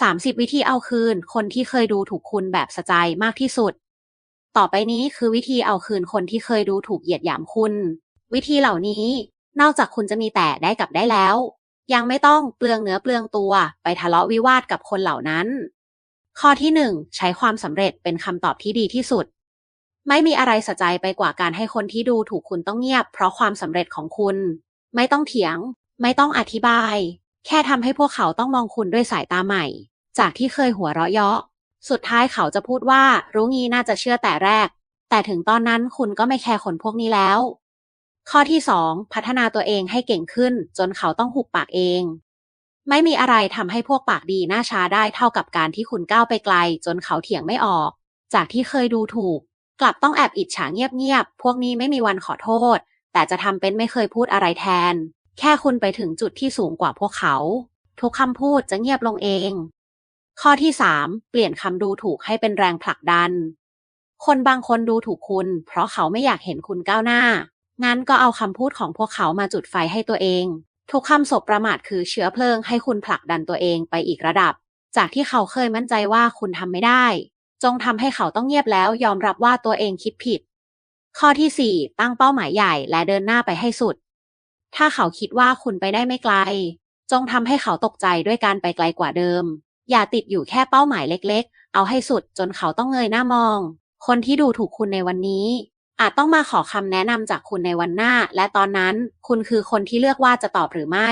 30 วิธีเอาคืน คนที่เคยดูถูกคุณแบบสะใจมากที่สุด ต่อไปนี้คือวิธีเอาคืนคนที่เคยดูถูกเหยียดหยามคุณ วิธีเหล่านี้ นอกจากคุณจะมีแต่ได้กับได้แล้ว ยังไม่ต้องเปลืองเนื้อเปลืองตัวไปทะเลาะวิวาทกับคนเหล่านั้น ข้อที่หนึ่งใช้ความสำเร็จเป็นคำตอบที่ดีที่สุด ไม่มีอะไรสะใจไปกว่าการให้คนที่ดูถูกคุณต้องเงียบ เพราะความสำเร็จของคุณ ไม่ต้องเถียง ไม่ต้องอธิบาย แค่ทำให้พวกเขาต้องมองคุณด้วยสายตาใหม่ จากที่เคยหัวเราะเยาะ สุดท้ายเขาจะพูดว่ารู้งี้น่าจะเชื่อแต่แรก แต่ถึงตอนนั้นคุณก็ไม่แคร์คนพวกนี้แล้ว ข้อที่สองพัฒนาตัวเองให้เก่งขึ้น จนเขาต้องหุบปากเอง ไม่มีอะไรทำให้พวกปากดีหน้าช้าได้เท่ากับการที่คุณก้าวไปไกล จนเขาเถียงไม่ออก จากที่เคยดูถูก กลับต้องแอบอิจฉาเงียบๆพวกนี้ไม่มีวันขอโทษ แต่จะทำเป็นไม่เคยพูดอะไรแทน แค่คุณไปถึงจุดที่สูงกว่าพวกเขา ทุกคำพูดจะเงียบลงเอง ข้อที่ 3 เปลี่ยนคำดูถูกให้เป็นแรงผลักดัน คนบางคนดูถูกคุณ เพราะเขาไม่อยากเห็นคุณก้าวหน้า งั้นก็เอาคำพูดของพวกเขามาจุดไฟให้ตัวเอง ทุกคำสบประมาทคือเชื้อเพลิงให้คุณผลักดันตัวเองไปอีกระดับ จากที่เขาเคยมั่นใจว่าคุณทำไม่ได้ จงทำให้เขาต้องเงียบแล้วยอมรับว่าตัวเองคิดผิด ข้อที่ 4 ตั้งเป้าหมายใหญ่และเดินหน้าไปให้สุด ถ้าเขาคิดว่าคุณไปได้ไม่ไกล จงทำให้เขาตกใจด้วยการไปไกลกว่าเดิม อย่าติดอยู่แค่เป้าหมายเล็กๆ เอาให้สุดจนเขาต้องเงยหน้ามอง คนที่ดูถูกคุณในวันนี้ อาจต้องมาขอคำแนะนำจากคุณในวันหน้า และตอนนั้นคุณคือคนที่เลือกว่าจะตอบหรือไม่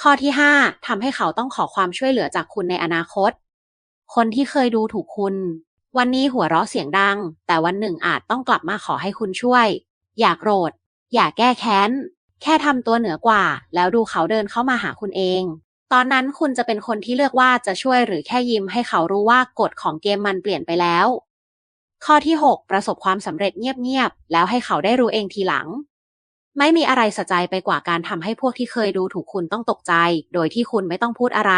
ข้อที่ 5ทำให้เขาต้องขอความช่วยเหลือจากคุณในอนาคต คนที่เคยดูถูกคุณ วันนี้หัวเราะเสียงดัง แต่วันหนึ่งอาจต้องกลับมาขอให้คุณช่วย อย่าโกรธ อย่าแก้แค้น แค่ทำตัวเหนือกว่า แล้วดูเขาเดินเข้ามาหาคุณเอง ตอนนั้นคุณจะเป็นคนที่เลือกว่าจะช่วยหรือแค่ยิ้มให้เขารู้ว่ากฎของเกมมันเปลี่ยนไปแล้ว ข้อที่ 6 ประสบความสำเร็จเงียบๆแล้วให้เขาได้รู้เองทีหลัง ไม่มีอะไรสะใจไปกว่าการทำให้พวกที่เคยดูถูกคุณต้องตกใจ โดยที่คุณไม่ต้องพูดอะไร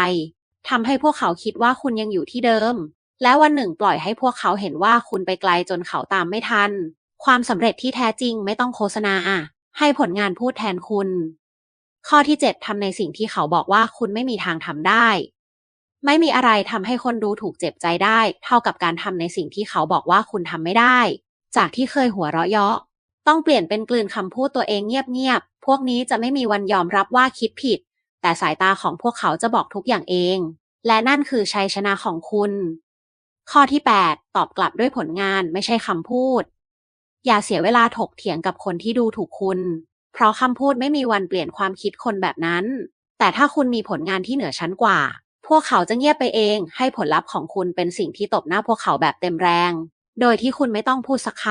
ทำให้พวกเขาคิดว่าคุณยังอยู่ที่เดิม แล้ววันหนึ่งปล่อยให้พวกเขาเห็นว่าคุณไปไกลจนเขาตามไม่ทัน ความสำเร็จที่แท้จริงไม่ต้องโฆษณาอะ ให้ผลงานพูดแทนคุณ ข้อที่ 7ทำในสิ่งที่เขาบอกว่าคุณไม่มีทางทำได้ ไม่มีอะไรทำให้คนดูถูกเจ็บใจได้ เท่ากับการทำในสิ่งที่เขาบอกว่าคุณทำไม่ได้ จากที่เคยหัวเราะเยาะ ต้องเปลี่ยนเป็นกลืนคำพูดตัวเองเงียบๆ พวกนี้จะไม่มีวันยอมรับว่าคิดผิด แต่สายตาของพวกเขาจะบอกทุกอย่างเอง และนั่นคือชัยชนะของคุณ ข้อที่ 8 ตอบกลับด้วยผลงานไม่ใช่คำพูด อย่าเสียเวลาถกเถียงกับคนที่ดูถูกคุณ เพราะคำพูดไม่มีวันเปลี่ยนความคิดคนแบบนั้น แต่ถ้าคุณมีผลงานที่เหนือชั้นกว่า พวกเขาจะเงียบไปเอง ให้ผลลัพธ์ของคุณเป็นสิ่งที่ตบหน้าพวกเขาแบบเต็มแรง โดยที่คุณไม่ต้องพูดสักค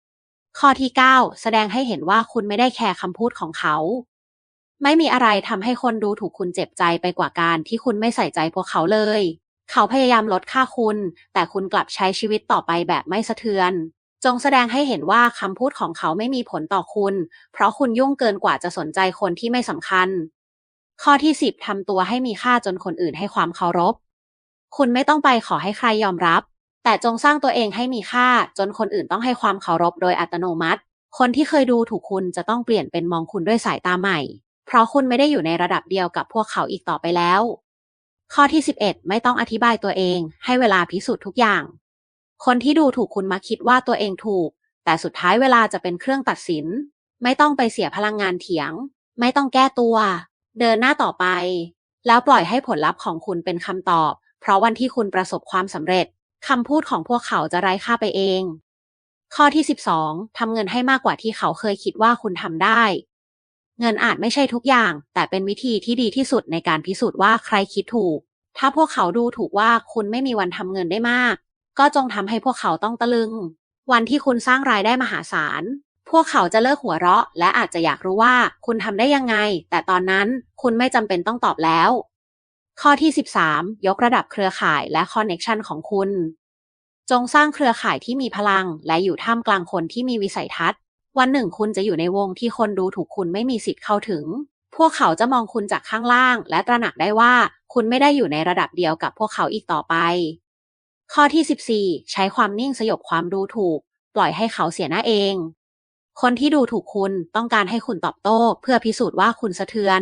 ำข้อที่ 9 แสดงให้เห็นว่าคุณไม่ได้แคร์คำพูดของเขา ไม่มีอะไรทำให้คนดูถูกคุณเจ็บใจไปกว่าการที่คุณไม่ใส่ใจพวกเขาเลย เขาพยายามลดค่าคุณ แต่คุณกลับใช้ชีวิตต่อไปแบบไม่สะเทือน จงแสดงให้เห็นว่าคำพูดของเขาไม่มีผลต่อคุณ เพราะคุณยุ่งเกินกว่าจะสนใจคนที่ไม่สำคัญ ข้อที่ 10ทำตัวให้มีค่าจนคนอื่นให้ความเคารพ คุณไม่ต้องไปขอให้ใครยอมรับ แต่จงสร้างตัวเองให้มีค่าจนคนอื่นต้องให้ความเคารพโดยอัตโนมัติ คนที่เคยดูถูกคุณจะต้องเปลี่ยนเป็นมองคุณด้วยสายตาใหม่ เพราะคุณไม่ได้อยู่ในระดับเดียวกับพวกเขาอีกต่อไปแล้ว ข้อที่ 11 ไม่ต้องอธิบายตัวเอง ให้เวลาพิสูจน์ทุกอย่าง คนที่ดูถูกคุณมาคิดว่าตัวเองถูก แต่สุดท้ายเวลาจะเป็นเครื่องตัดสิน ไม่ต้องไปเสียพลังงานเถียง ไม่ต้องแก้ตัว เดินหน้าต่อไป แล้วปล่อยให้ผลลัพธ์ของคุณเป็นคำตอบ เพราะวันที่คุณประสบความสำเร็จคำพูดของพวกเขาจะไร้ค่าไปเอง ข้อที่ 12ทำเงินให้มากกว่าที่เขาเคยคิดว่าคุณทำได้ เงินอาจไม่ใช่ทุกอย่าง แต่เป็นวิธีที่ดีที่สุดในการพิสูจน์ว่าใครคิดถูก ถ้าพวกเขาดูถูกว่าคุณไม่มีวันทำเงินได้มาก ก็จงทำให้พวกเขาต้องตะลึง วันที่คุณสร้างรายได้มหาศาล พวกเขาจะเลิกหัวเราะ และอาจจะอยากรู้ว่าคุณทำได้ยังไง แต่ตอนนั้นคุณไม่จำเป็นต้องตอบแล้ว ข้อที่ 13 ยกระดับเครือข่ายและคอนเน็ชันของคุณ จงสร้างเครือข่ายที่มีพลัง และอยู่ท่ามกลางคนที่มีวิสัยทัศน์ วันหนึ่งคุณจะอยู่ในวงที่คนดูถูกคุณไม่มีสิทธิ์เข้าถึง พวกเขาจะมองคุณจากข้างล่าง และตระหนักได้ว่าคุณไม่ได้อยู่ในระดับเดียวกับพวกเขาอีกต่อไป ข้อที่ 14 ใช้ความนิ่งสยบความดูถูก ปล่อยให้เขาเสียหน้าเอง คนที่ดูถูกคุณต้องการให้คุณตอบโต้ เพื่อพิสูจน์ว่าคุณสะเทือน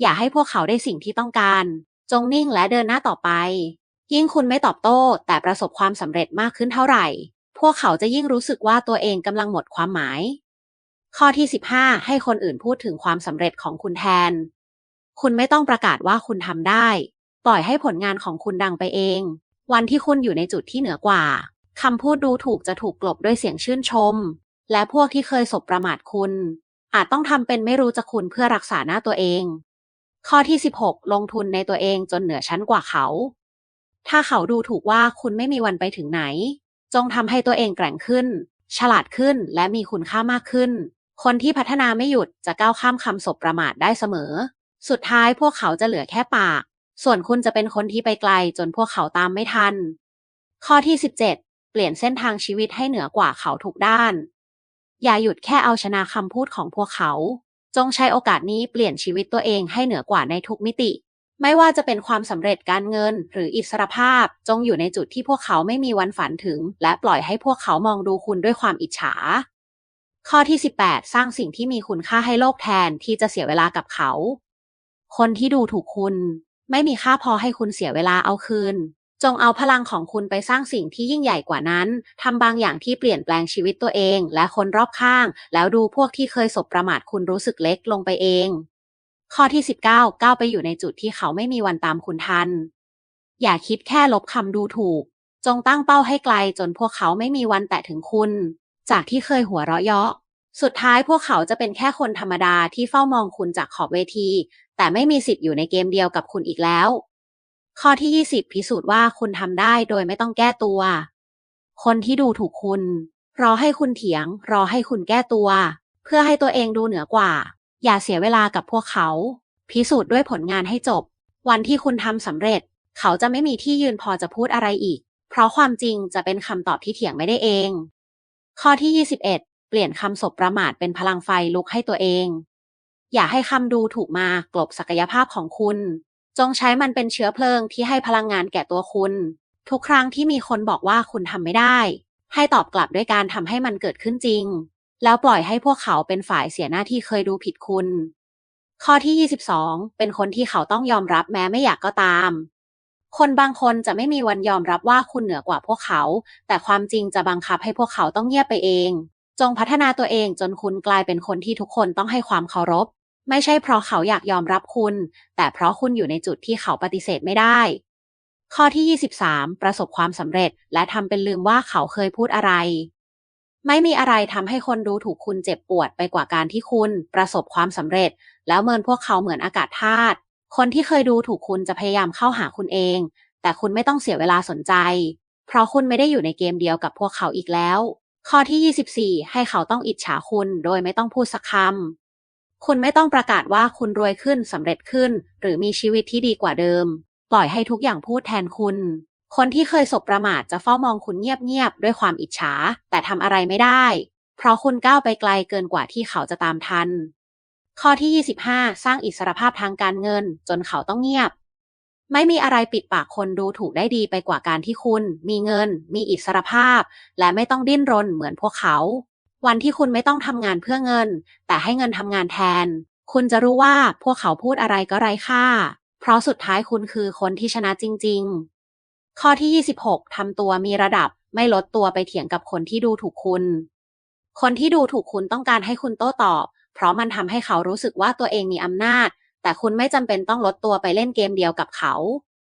อย่าให้พวกเขาได้สิ่งที่ต้องการ จงนิ่งและเดินหน้าต่อไป ยิ่งคุณไม่ตอบโต้ แต่ประสบความสำเร็จมากขึ้นเท่าไหร่ พวกเขาจะยิ่งรู้สึกว่าตัวเองกำลังหมดความหมาย ข้อที่ 15 ให้คนอื่นพูดถึงความสำเร็จของคุณแทน คุณไม่ต้องประกาศว่าคุณทำได้ ปล่อยให้ผลงานของคุณดังไปเอง วันที่คุณอยู่ในจุดที่เหนือกว่าคำพูดดูถูกจะถูกกลบด้วยเสียงชื่นชม และพวกที่เคยสบประมาทคุณ อาจต้องทำเป็นไม่รู้จักคุณเพื่อรักษาหน้าตัวเอง ข้อที่ 16 ลงทุนในตัวเองจนเหนือชั้นกว่าเขา ถ้าเขาดูถูกว่าคุณไม่มีวันไปถึงไหน จงทำให้ตัวเองแกร่งขึ้น ฉลาดขึ้นและมีคุณค่ามากขึ้น คนที่พัฒนาไม่หยุดจะก้าวข้ามคำสบประมาทได้เสมอ สุดท้ายพวกเขาจะเหลือแค่ปาก ส่วนคุณจะเป็นคนที่ไปไกลจนพวกเขาตามไม่ทัน ข้อที่ 17 เปลี่ยนเส้นทางชีวิตให้เหนือกว่าเขาทุกด้าน อย่าหยุดแค่เอาชนะคำพูดของพวกเขา จงใช้โอกาสนี้เปลี่ยนชีวิตตัวเองให้เหนือกว่าในทุกมิติ ไม่ว่าจะเป็นความสำเร็จการเงินหรืออิสรภาพ จงอยู่ในจุดที่พวกเขาไม่มีวันฝันถึง และปล่อยให้พวกเขามองดูคุณด้วยความอิจฉา ข้อที่ 18 สร้างสิ่งที่มีคุณค่าให้โลกแทนที่จะเสียเวลากับเขา คนที่ดูถูกคุณ ไม่มีค่าพอให้คุณเสียเวลาเอาคืน จงเอาพลังของคุณไปสร้างสิ่งที่ยิ่งใหญ่กว่านั้นทำบางอย่างที่เปลี่ยนแปลงชีวิตตัวเอง และคนรอบข้าง แล้วดูพวกที่เคยสบประมาทคุณรู้สึกเล็กลงไปเอง ข้อที่ 19 ก้าวไปอยู่ในจุดที่เขาไม่มีวันตามคุณทัน อย่าคิดแค่ลบคำดูถูก จงตั้งเป้าให้ไกลจนพวกเขาไม่มีวันแตะถึงคุณ จากที่เคยหัวเราะเยาะสุดท้ายพวกเขาจะเป็นแค่คนธรรมดาที่เฝ้ามองคุณจากขอบเวที แต่ไม่มีสิทธิ์อยู่ในเกมเดียวกับคุณอีกแล้ว ข้อที่ 20 พิสูจน์ว่าคุณทำได้โดยไม่ต้องแก้ตัว คนที่ดูถูกคุณ รอให้คุณเถียง รอให้คุณแก้ตัว เพื่อให้ตัวเองดูเหนือกว่า อย่าเสียเวลากับพวกเขา พิสูจน์ด้วยผลงานให้จบ วันที่คุณทำสำเร็จ เขาจะไม่มีที่ยืนพอจะพูดอะไรอีก เพราะความจริงจะเป็นคำตอบที่เถียงไม่ได้เอง ข้อที่ 21 เปลี่ยนคำสบประมาทเป็นพลังไฟลุกให้ตัวเอง อย่าให้คำดูถูกมากลบศักยภาพของคุณ จงใช้มันเป็นเชื้อเพลิงที่ให้พลังงานแก่ตัวคุณ ทุกครั้งที่มีคนบอกว่าคุณทำไม่ได้ ให้ตอบกลับด้วยการทำให้มันเกิดขึ้นจริง แล้วปล่อยให้พวกเขาเป็นฝ่ายเสียหน้าที่เคยดูผิดคุณ ข้อที่ 22 เป็นคนที่เขาต้องยอมรับแม้ไม่อยากก็ตาม คนบางคนจะไม่มีวันยอมรับว่าคุณเหนือกว่าพวกเขา แต่ความจริงจะบังคับให้พวกเขาต้องเงียบไปเอง จงพัฒนาตัวเองจนคุณกลายเป็นคนที่ทุกคนต้องให้ความเคารพ ไม่ใช่เพราะเขาอยากยอมรับคุณ แต่เพราะคุณอยู่ในจุดที่เขาปฏิเสธไม่ได้ ข้อที่ 23 ประสบความสำเร็จ และทำเป็นลืมว่าเขาเคยพูดอะไร ไม่มีอะไรทำให้คนดูถูกคุณเจ็บปวดไปกว่าการที่คุณประสบความสำเร็จ แล้วเมินพวกเขาเหมือนอากาศธาตุคนที่เคยดูถูกคุณจะพยายามเข้าหาคุณเอง แต่คุณไม่ต้องเสียเวลาสนใจ เพราะคุณไม่ได้อยู่ในเกมเดียวกับพวกเขาอีกแล้ว ข้อที่ 24 ให้เขาต้องอิจฉาคุณโดยไม่ต้องพูดสักคำ คุณไม่ต้องประกาศว่าคุณรวยขึ้นสำเร็จขึ้น หรือมีชีวิตที่ดีกว่าเดิม ปล่อยให้ทุกอย่างพูดแทนคุณ คนที่เคยสบประมาทจะเฝ้ามองคุณเงียบๆด้วยความอิจฉา แต่ทำอะไรไม่ได้ เพราะคุณก้าวไปไกลเกินกว่าที่เขาจะตามทัน ข้อที่ 25 สร้างอิสรภาพทางการเงิน จนเขาต้องเงียบ ไม่มีอะไรปิดปากคนดูถูกได้ดีไปกว่าการที่คุณ มีเงิน มีอิสรภาพ และไม่ต้องดิ้นรนเหมือนพวกเขา วันที่คุณไม่ต้องทำงานเพื่อเงิน แต่ให้เงินทำงานแทน คุณจะรู้ว่าพวกเขาพูดอะไรก็ไร้ค่า เพราะสุดท้ายคุณคือคนที่ชนะจริง ๆ ข้อที่ 26ทำตัวมีระดับไม่ลดตัวไปเถียงกับคนที่ดูถูกคุณ คนที่ดูถูกคุณต้องการให้คุณโต้ตอบ เพราะมันทำให้เขารู้สึกว่าตัวเองมีอำนาจ แต่คุณไม่จำเป็นต้องลดตัวไปเล่นเกมเดียวกับเขา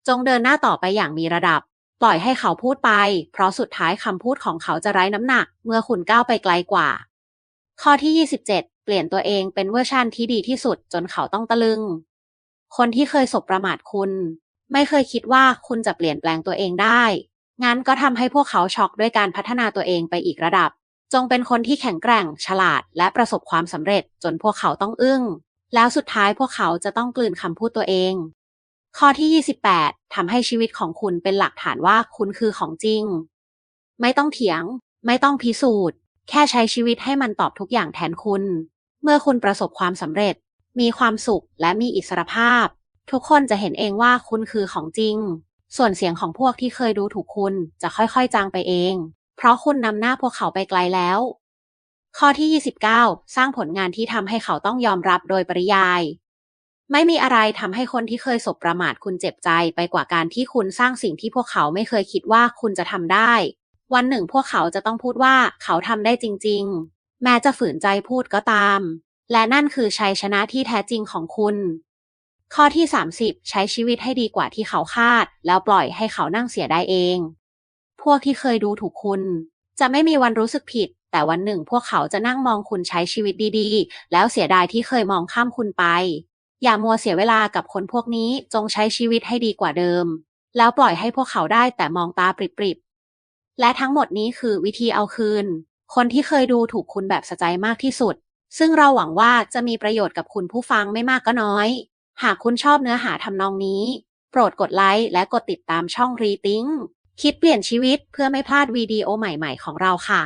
จงเดินหน้าต่อไปอย่างมีระดับ ปล่อยให้เขาพูดไป เพราะสุดท้ายคำพูดของเขาจะไร้น้ำหนัก เมื่อคุณก้าวไปไกลกว่า ข้อที่ 27 เปลี่ยนตัวเองเป็นเวอร์ชันที่ดีที่สุดจนเขาต้องตะลึง คนที่เคยสบประมาทคุณ ไม่เคยคิดว่าคุณจะเปลี่ยนแปลงตัวเองได้ งั้นก็ทำให้พวกเขาช็อกด้วยการพัฒนาตัวเองไปอีกระดับ จงเป็นคนที่แข็งแกร่ง ฉลาด และประสบความสำเร็จจนพวกเขาต้องอึ้ง แล้วสุดท้ายพวกเขาจะต้องกลืนคำพูดตัวเอง ข้อที่ 28ทำให้ชีวิตของคุณเป็นหลักฐานว่าคุณคือของจริง ไม่ต้องเถียง ไม่ต้องพิสูจน์ แค่ใช้ชีวิตให้มันตอบทุกอย่างแทนคุณ เมื่อคุณประสบความสำเร็จ มีความสุขและมีอิสรภาพ ทุกคนจะเห็นเองว่าคุณคือของจริง ส่วนเสียงของพวกที่เคยดูถูกคุณจะค่อยๆจางไปเอง เพราะคุณนำหน้าพวกเขาไปไกลแล้ว ข้อที่ 29 สร้างผลงานที่ทำให้เขาต้องยอมรับโดยปริยาย ไม่มีอะไรทำให้คนที่เคยสบประมาทคุณเจ็บใจไปกว่าการที่คุณสร้างสิ่งที่พวกเขาไม่เคยคิดว่าคุณจะทำได้ วันหนึ่งพวกเขาจะต้องพูดว่าเขาทำได้จริง ๆ แม้จะฝืนใจพูดก็ตาม และนั่นคือชัยชนะที่แท้จริงของคุณ ข้อที่ 30 ใช้ชีวิตให้ดีกว่าที่เขาคาด แล้วปล่อยให้เขานั่งเสียได้เอง พวกที่เคยดูถูกคุณ จะไม่มีวันรู้สึกผิด แต่วันหนึ่งพวกเขาจะนั่งมองคุณใช้ชีวิตดีๆ แล้วเสียดายที่เคยมองข้ามคุณไป อย่ามัวเสียเวลากับคนพวกนี้จงใช้ชีวิตให้ดีกว่าเดิม แล้วปล่อยให้พวกเขาได้แต่มองตาปริบๆ และทั้งหมดนี้คือวิธีเอาคืน คนที่เคยดูถูกคุณแบบสะใจมากที่สุด ซึ่งเราหวังว่าจะมีประโยชน์กับคุณผู้ฟังไม่มากก็น้อย หากคุณชอบเนื้อหาทำนองนี้ โปรดกดไลค์และกดติดตามช่องรีติ้งคิดเปลี่ยนชีวิตเพื่อไม่พลาดวิดีโอใหม่ๆของเราค่ะ